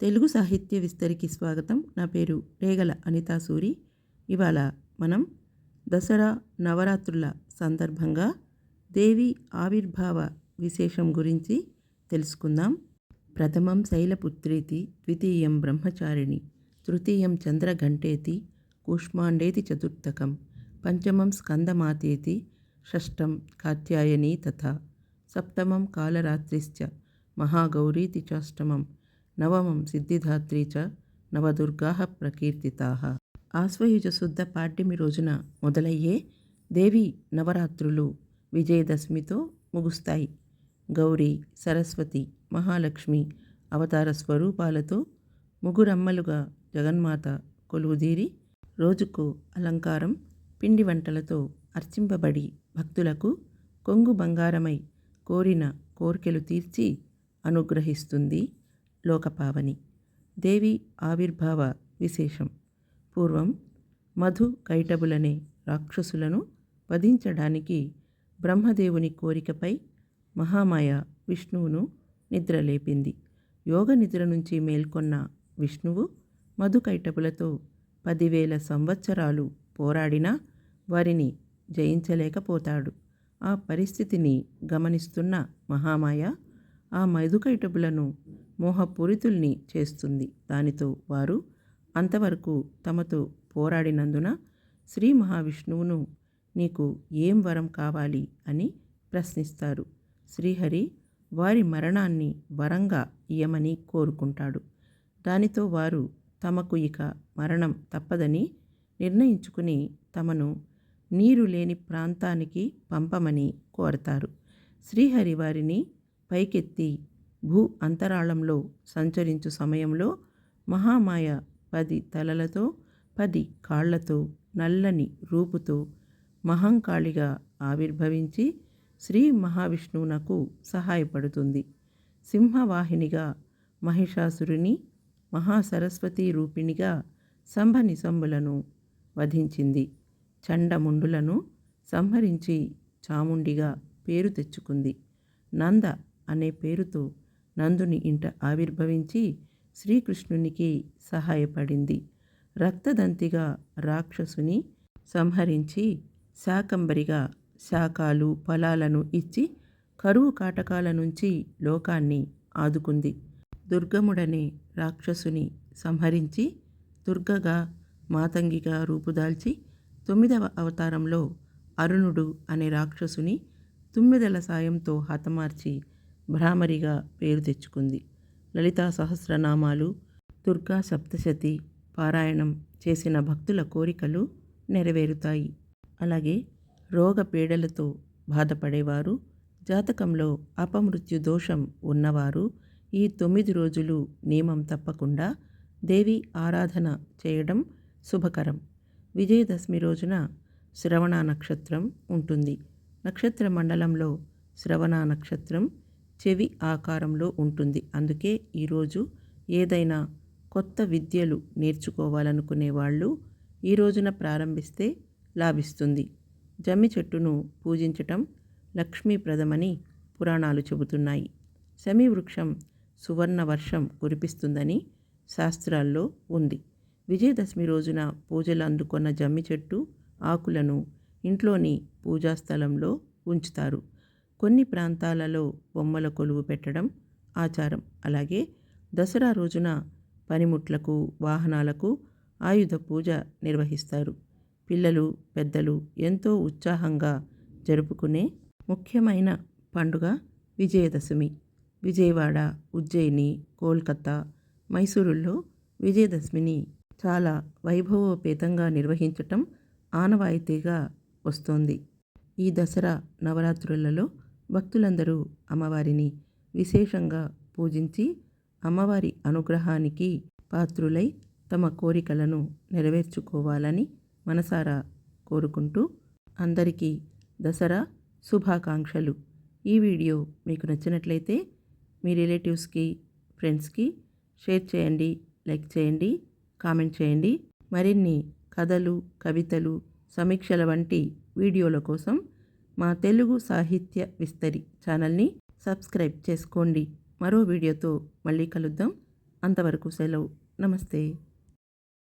తెలుగు సాహిత్య విస్తరికి స్వాగతం. నా పేరు రేగల అనితా సూరి. ఇవాళ మనం దసరా నవరాత్రుల సందర్భంగా దేవి ఆవిర్భావ విశేషం గురించి తెలుసుకుందాం. ప్రథమం శైలపుత్రేతి ద్వితీయం బ్రహ్మచారిణి తృతీయం చంద్రఘంటేతి కూష్మాండేతి చతుర్థకం పంచమం స్కందమాతేతి షష్టం కాత్యాయని తథా సప్తమం కాలరాత్రిశ్చ మహాగౌరీతి చాష్టమం నవమం సిద్ధిధాత్రి చ నవదుర్గా ప్రకీర్తితా. ఆశ్వయుజ శుద్ధ పాడ్యమి రోజున మొదలయ్యే దేవి నవరాత్రులు విజయదశమితో ముగుస్తాయి. గౌరీ సరస్వతి మహాలక్ష్మి అవతార స్వరూపాలతో ముగురమ్మలుగా జగన్మాత కొలువుదీరి రోజుకు అలంకారం పిండి వంటలతో అర్చింపబడి భక్తులకు కొంగు బంగారమై కోరిన కోర్కెలు తీర్చి అనుగ్రహిస్తుంది. లోకపావని. దేవి ఆవిర్భావ విశేషం. పూర్వం మధు కైటబులనే రాక్షసులను వధించడానికి బ్రహ్మదేవుని కోరికపై మహామాయ విష్ణువును నిద్రలేపింది. యోగ నిద్ర నుంచి మేల్కొన్న విష్ణువు మధుకైటపులతో పదివేల సంవత్సరాలు పోరాడినా వారిని జయించలేకపోతాడు. ఆ పరిస్థితిని గమనిస్తున్న మహామాయ ఆ మధుకైటపులను మోహపూరితుల్ని చేస్తుంది. దానితో వారు అంతవరకు తమతో పోరాడినందున శ్రీ మహావిష్ణువును నీకు ఏం వరం కావాలి అని ప్రశ్నిస్తారు. శ్రీహరి వారి మరణాన్ని వరంగా ఇయ్యమని కోరుకుంటాడు. దానితో వారు తమకు ఇక మరణం తప్పదని నిర్ణయించుకుని తమను నీరు లేని ప్రాంతానికి పంపమని కోరతారు. శ్రీహరి వారిని పైకెత్తి భూ అంతరాళంలో సంచరించు సమయంలో మహామాయ పది తలలతో పది కాళ్ళతో నల్లని రూపుతో మహంకాళిగా ఆవిర్భవించి శ్రీ మహావిష్ణువునకు సహాయపడుతుంది. సింహవాహినిగా మహిషాసురుని మహాసరస్వతి రూపిణిగా సంభనిసంబులను వధించింది. చండముండులను సంహరించి చాముండిగా పేరు తెచ్చుకుంది. నంద అనే పేరుతో నందుని ఇంట ఆవిర్భవించి శ్రీకృష్ణునికి సహాయపడింది. రక్తదంతిగా రాక్షసుని సంహరించి శాకంబరిగా శాఖాలు ఫలాలను ఇచ్చి కరువు కాటకాల నుంచి లోకాన్ని ఆదుకుంది. దుర్గముడనే రాక్షసుని సంహరించి దుర్గగా మాతంగిగా రూపుదాల్చి తొమ్మిదవ అవతారంలో అరుణుడు అనే రాక్షసుని తుమ్మిదల సాయంతో హతమార్చి భ్రామరిగా పేరు తెచ్చుకుంది. లలితా సహస్రనామాలు దుర్గా సప్తశతి పారాయణం చేసిన భక్తుల కోరికలు నెరవేరుతాయి. అలాగే రోగ పీడలతో బాధపడేవారు జాతకంలో అపమృత్యు దోషం ఉన్నవారు ఈ తొమ్మిది రోజులు నియమం తప్పకుండా దేవి ఆరాధన చేయడం శుభకరం. విజయదశమి రోజున శ్రవణ నక్షత్రం ఉంటుంది. నక్షత్ర మండలంలో శ్రవణ నక్షత్రం చెవి ఆకారంలో ఉంటుంది. అందుకే ఈరోజు ఏదైనా కొత్త విద్యలు నేర్చుకోవాలనుకునే వాళ్ళు ఈ రోజున ప్రారంభిస్తే లాభిస్తుంది. జమ్మి చెట్టును పూజించటం లక్ష్మీప్రదమని పురాణాలు చెబుతున్నాయి. శమి వృక్షం సువర్ణ వర్షం కురిపిస్తుందని శాస్త్రాల్లో ఉంది. విజయదశమి రోజున పూజలు అందుకున్న జమ్మి చెట్టు ఆకులను ఇంట్లోని పూజాస్థలంలో ఉంచుతారు. కొన్ని ప్రాంతాలలో బొమ్మల కొలువు పెట్టడం ఆచారం. అలాగే దసరా రోజున పనిముట్లకు వాహనాలకు ఆయుధ పూజ నిర్వహిస్తారు. పిల్లలు పెద్దలు ఎంతో ఉత్సాహంగా జరుపుకునే ముఖ్యమైన పండుగ విజయదశమి. విజయవాడ ఉజ్జయిని కోల్కతా మైసూరుల్లో విజయదశమిని చాలా వైభవోపేతంగా నిర్వహించటం ఆనవాయితీగా వస్తోంది. ఈ దసరా నవరాత్రులలో భక్తులందరూ అమ్మవారిని విశేషంగా పూజించి అమ్మవారి అనుగ్రహానికి పాత్రులై తమ కోరికలను నెరవేర్చుకోవాలని మనసారా కోరుకుంటూ అందరికీ దసరా శుభాకాంక్షలు. ఈ వీడియో మీకు నచ్చినట్లయితే మీ రిలేటివ్స్కి ఫ్రెండ్స్కి షేర్ చేయండి లైక్ చేయండి కామెంట్ చేయండి. మరిన్ని కథలు కవితలు సమీక్షల వంటి వీడియోల కోసం మా తెలుగు సాహిత్య విస్తరి ఛానల్ని సబ్స్క్రైబ్ చేసుకోండి. మరో వీడియోతో మళ్ళీ కలుద్దాం. అంతవరకు సెలవు. నమస్తే.